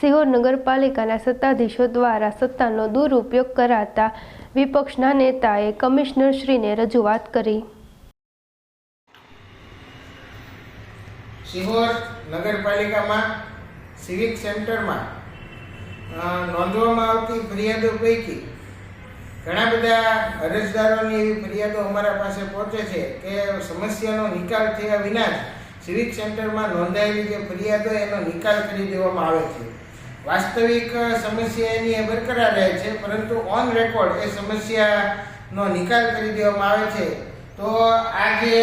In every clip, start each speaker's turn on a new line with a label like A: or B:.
A: સિહોર નગરપાલિકાના સત્તાધીશો દ્વારા સત્તાનો દુરુપયોગ કરાતા વિપક્ષના નેતાએ કમિશનરશ્રીને રજૂઆત કરી.
B: સિહોર નગરપાલિકામાં સિવિક સેન્ટરમાં નોંધવામાં આવતી ફરિયાદો પૈકી ઘણા બધા અરજદારોની એવી ફરિયાદો અમારા પાસે પહોંચે છે કે સમસ્યાનો નિકાલ થયા વિના જ સિવિક સેન્ટરમાં નોંધાયેલી જે ફરિયાદો એનો નિકાલ કરી દેવામાં આવે છે. વાસ્તવિક સમસ્યા એની બરકરાર રહે છે, પરંતુ ઓન રેકોર્ડ એ સમસ્યાનો નિકાલ કરી દેવામાં આવે છે. તો આ જે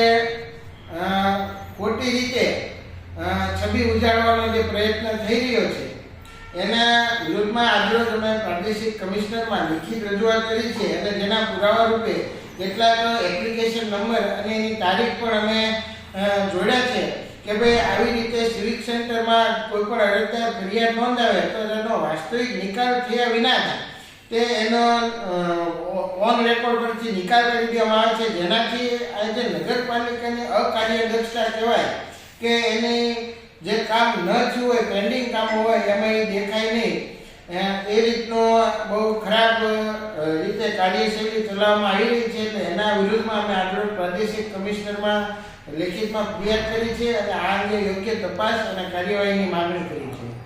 B: ખોટી રીતે છબી ઉજાડવાનો જે પ્રયત્ન થઈ રહ્યો છે, એના વિરોધમાં આજરોજ અમે પ્રાદેશિક કમિશનરમાં લિખિત રજૂઆત કરી છે અને જેના પુરાવા રૂપે કેટલાક એપ્લિકેશન નંબર અને એની તારીખ પણ અમે જોડ્યા છે. કે ભાઈ આવી રીતે સિવિક સેન્ટરમાં કોઈ પણ અરજદાર ફરિયાદ નોંધાવે તો એનો વાસ્તવિક નિકાલ થયા વિના તે એનો ઓન રેકોર્ડ પરથી નિકાલ કરી દેવામાં આવે છે. જેનાથી આ જે નગરપાલિકાની અકાર્યદક્ષતા કહેવાય કે એને જે કામ ન થયું હોય પેન્ડિંગ કામ હોય, એમાં એ દેખાય નહીં. એ રીતનો બહુ ખરાબ રીતે કાર્યશૈલી ચલાવવામાં આવી રહી છે. એટલે એના વિરુદ્ધમાં અમે આગળ પ્રાદેશિક કમિશનરમાં લેખિતમાં ફરિયાદ કરી છે અને આ અંગે યોગ્ય તપાસ અને કાર્યવાહીની માંગણી કરી છે.